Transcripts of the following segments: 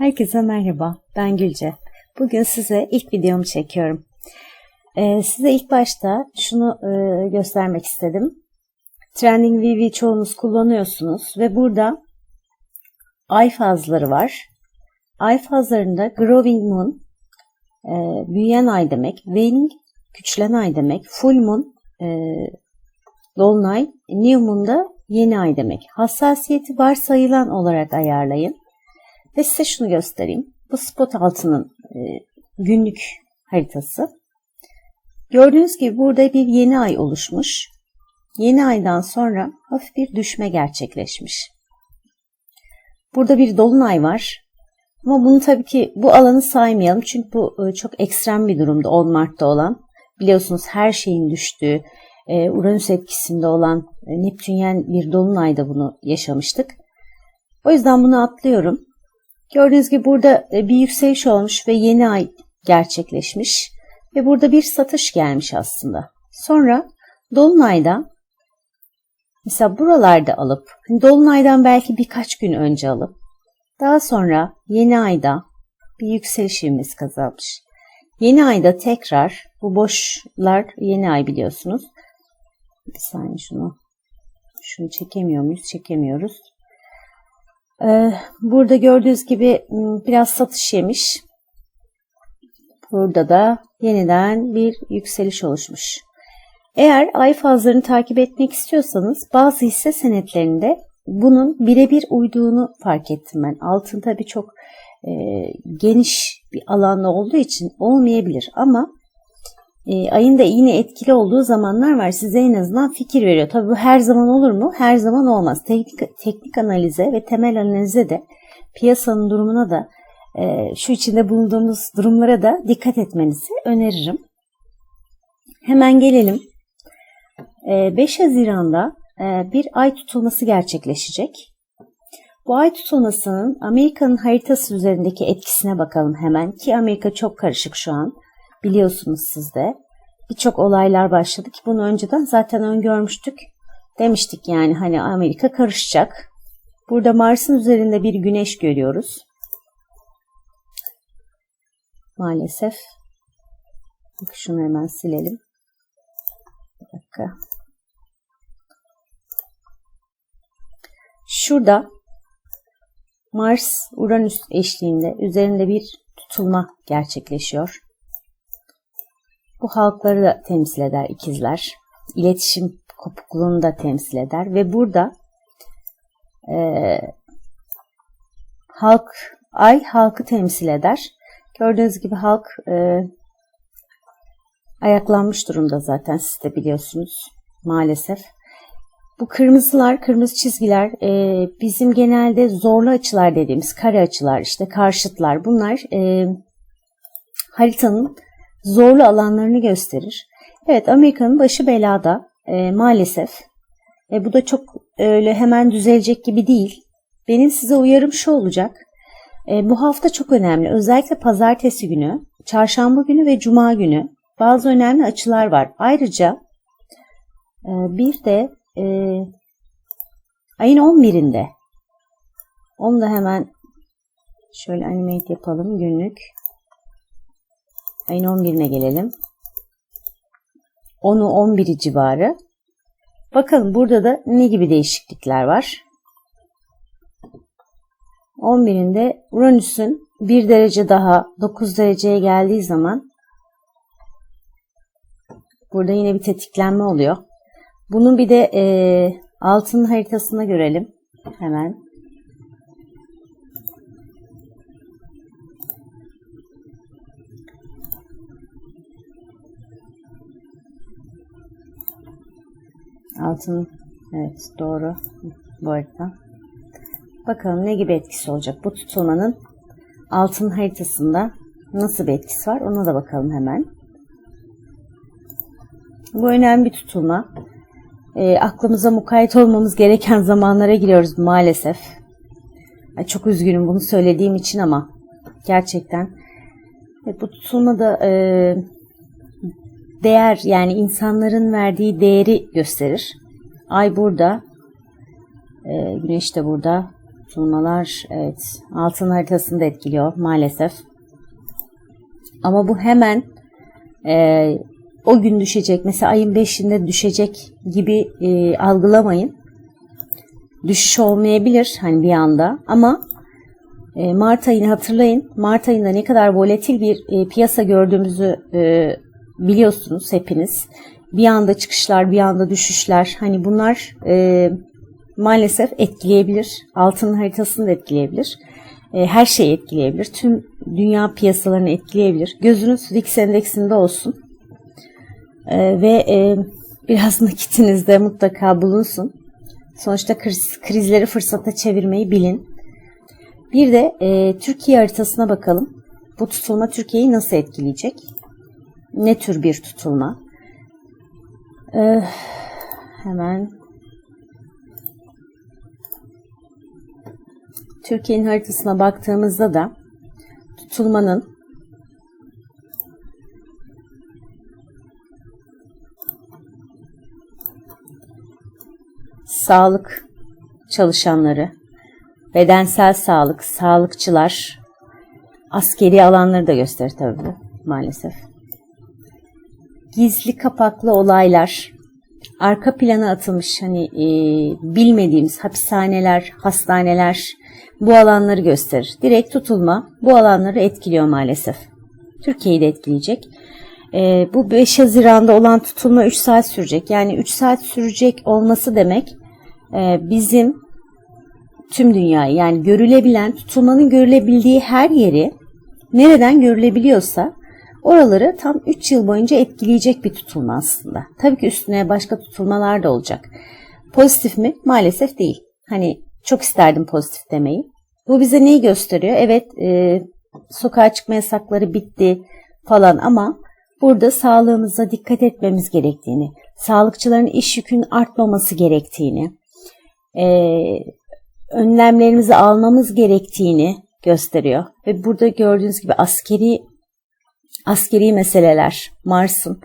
Herkese merhaba, ben Gülce. Bugün size ilk videomu çekiyorum. Ee, size ilk başta şunu e, göstermek istedim. Trending VV çoğunuz kullanıyorsunuz ve burada ay fazları var. Ay fazlarında Growing Moon, e, büyüyen ay demek, Waning, küçülen ay demek, Full Moon, e, Dolunay, New Moon da yeni ay demek. Hassasiyeti varsayılan olarak ayarlayın. Ve size şunu göstereyim. Bu spot altının e, günlük haritası. Gördüğünüz gibi burada bir yeni ay oluşmuş. Yeni aydan sonra hafif bir düşme gerçekleşmiş. Burada bir dolunay var. Ama bunu tabii ki bu alanı saymayalım. Çünkü bu e, çok ekstrem bir durumda 10 Mart'ta olan. Biliyorsunuz her şeyin düştüğü, e, Uranüs etkisinde olan Neptünyen bir dolunayda bunu yaşamıştık. O yüzden bunu atlıyorum. Gördüğünüz gibi burada e, bir yükseliş olmuş ve yeni ay gerçekleşmiş. Ve burada bir satış gelmiş aslında. Sonra Dolunay'da mesela buralarda alıp, hani Dolunay'dan belki birkaç gün önce alıp, daha sonra yeni ayda bir yükseliş ivmesi kazanmış. Yeni ayda tekrar bu boşlar yeni ay biliyorsunuz. Bir saniye şunu şunu çekemiyor muyuz? Çekemiyoruz. Ee, burada gördüğünüz gibi biraz satış yemiş. Burada da yeniden bir yükseliş oluşmuş. Eğer ay fazlarını takip etmek istiyorsanız bazı hisse senetlerinde bunun birebir uyduğunu fark ettim ben. Altın tabii çok e, geniş bir alanda olduğu için olmayabilir ama e, ayın da yine etkili olduğu zamanlar var. Size en azından fikir veriyor. Tabii bu her zaman olur mu? Her zaman olmaz. Teknik, teknik analize ve temel analize de piyasanın durumuna da e, şu içinde bulunduğumuz durumlara da dikkat etmenizi öneririm. Hemen gelelim. E, 5 Haziran'da e, bir ay tutulması gerçekleşecek. Bu ay tutulmasının Amerika'nın haritası üzerindeki etkisine bakalım hemen ki Amerika çok karışık şu an. Biliyorsunuz siz de. Birçok olaylar başladı ki bunu önceden zaten öngörmüştük. Demiştik yani hani Amerika karışacak. Burada Mars'ın üzerinde bir güneş görüyoruz. Maalesef. Bak şunu hemen silelim. Bir dakika. Şurada Mars-Uranüs eşliğinde üzerinde bir tutulma gerçekleşiyor. Bu halkları da temsil eder ikizler. İletişim kopukluğunu da temsil eder ve burada e, halk ay halkı temsil eder. Gördüğünüz gibi halk e, ayaklanmış durumda zaten siz de biliyorsunuz maalesef. Bu kırmızılar, kırmızı çizgiler e, bizim genelde zorlu açılar dediğimiz kare açılar, işte karşıtlar bunlar e, haritanın zorlu alanlarını gösterir. Evet Amerika'nın başı belada e, maalesef. E, bu da çok öyle hemen düzelecek gibi değil. Benim size uyarım şu olacak. E, bu hafta çok önemli. Özellikle pazartesi günü, çarşamba günü ve cuma günü bazı önemli açılar var. Ayrıca e, bir de e, ayın 11'inde onu da hemen şöyle animate yapalım günlük. Ayın 11'ine gelelim. 10'u 11'i civarı. Bakalım burada da ne gibi değişiklikler var. 11'inde Uranüs'ün 1 derece daha 9 dereceye geldiği zaman burada yine bir tetiklenme oluyor. Bunun bir de e, altın haritasına görelim. Hemen. Altın evet doğru bu arada. Bakalım ne gibi etkisi olacak bu tutulmanın altın haritasında nasıl bir etkisi var ona da bakalım hemen. Bu önemli bir tutulma. E, aklımıza mukayyet olmamız gereken zamanlara giriyoruz maalesef. Ay, çok üzgünüm bunu söylediğim için ama gerçekten evet, bu tutulmada e, değer yani insanların verdiği değeri gösterir. Ay burada, e, güneş de burada. Tutulmalar evet altın haritasını da etkiliyor maalesef. Ama bu hemen e, o gün düşecek mesela ayın 5'inde düşecek gibi e, algılamayın. Düşüş olmayabilir hani bir anda ama e, Mart ayını hatırlayın. Mart ayında ne kadar volatil bir e, piyasa gördüğümüzü e, biliyorsunuz hepiniz. Bir anda çıkışlar, bir anda düşüşler. Hani bunlar e, maalesef etkileyebilir. Altın haritasını da etkileyebilir. E, her şeyi etkileyebilir. Tüm dünya piyasalarını etkileyebilir. Gözünüz VIX endeksinde olsun. E, ve e, biraz nakitinizde mutlaka bulunsun. Sonuçta kriz, krizleri fırsata çevirmeyi bilin. Bir de e, Türkiye haritasına bakalım. Bu tutulma Türkiye'yi nasıl etkileyecek? Ne tür bir tutulma? Ee, hemen Türkiye'nin haritasına baktığımızda da tutulmanın sağlık çalışanları, bedensel sağlık, sağlıkçılar, askeri alanları da gösterir tabii bu maalesef. Gizli kapaklı olaylar, arka plana atılmış hani e, bilmediğimiz hapishaneler, hastaneler bu alanları gösterir. Direkt tutulma bu alanları etkiliyor maalesef. Türkiye'yi de etkileyecek. E, bu 5 Haziran'da olan tutulma 3 saat sürecek. Yani 3 saat sürecek olması demek e, bizim tüm dünyayı yani görülebilen, tutulmanın görülebildiği her yeri nereden görülebiliyorsa oraları tam 3 yıl boyunca etkileyecek bir tutulma aslında. Tabii ki üstüne başka tutulmalar da olacak. Pozitif mi? Maalesef değil. Hani çok isterdim pozitif demeyi. Bu bize neyi gösteriyor? Evet e, sokağa çıkma yasakları bitti falan ama burada sağlığımıza dikkat etmemiz gerektiğini, sağlıkçıların iş yükünün artmaması gerektiğini, e, önlemlerimizi almamız gerektiğini gösteriyor. Ve burada gördüğünüz gibi askeri askeri meseleler, Mars'ın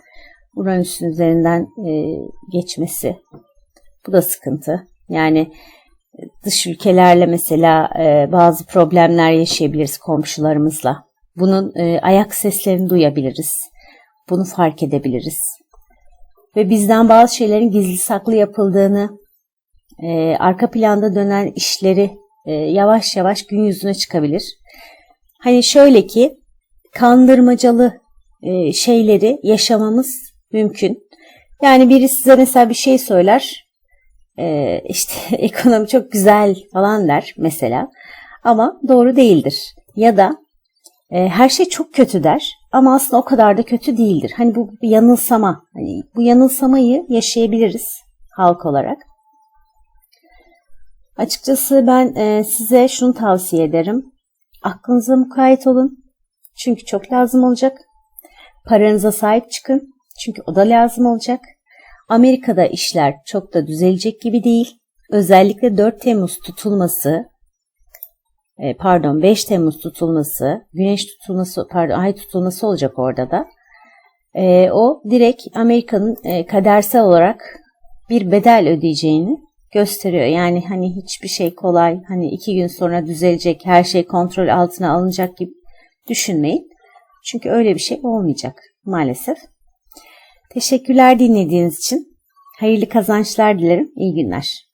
Uranüs'ün üzerinden e, geçmesi. Bu da sıkıntı. Yani dış ülkelerle mesela e, bazı problemler yaşayabiliriz komşularımızla. Bunun e, ayak seslerini duyabiliriz. Bunu fark edebiliriz. Ve bizden bazı şeylerin gizli saklı yapıldığını, e, arka planda dönen işleri e, yavaş yavaş gün yüzüne çıkabilir. Hani şöyle ki kandırmacalı e, şeyleri yaşamamız mümkün. Yani biri size mesela bir şey söyler, e, işte ekonomi çok güzel falan der mesela ama doğru değildir. Ya da e, her şey çok kötü der ama aslında o kadar da kötü değildir. Hani bu yanılsama. Hani bu yanılsamayı yaşayabiliriz halk olarak. Açıkçası ben size şunu tavsiye ederim. Aklınıza mukayyet olun. Çünkü çok lazım olacak. Paranıza sahip çıkın. Çünkü o da lazım olacak. Amerika'da işler çok da düzelecek gibi değil. Özellikle 4 Temmuz tutulması, e, pardon 5 Temmuz tutulması, güneş tutulması, pardon ay tutulması olacak orada da. E, o direkt Amerika'nın e, kadersel olarak bir bedel ödeyeceğini gösteriyor. Yani hani hiçbir şey kolay, hani iki gün sonra düzelecek, her şey kontrol altına alınacak gibi düşünmeyin. Çünkü öyle bir şey olmayacak maalesef. Teşekkürler dinlediğiniz için. Hayırlı kazançlar dilerim. İyi günler.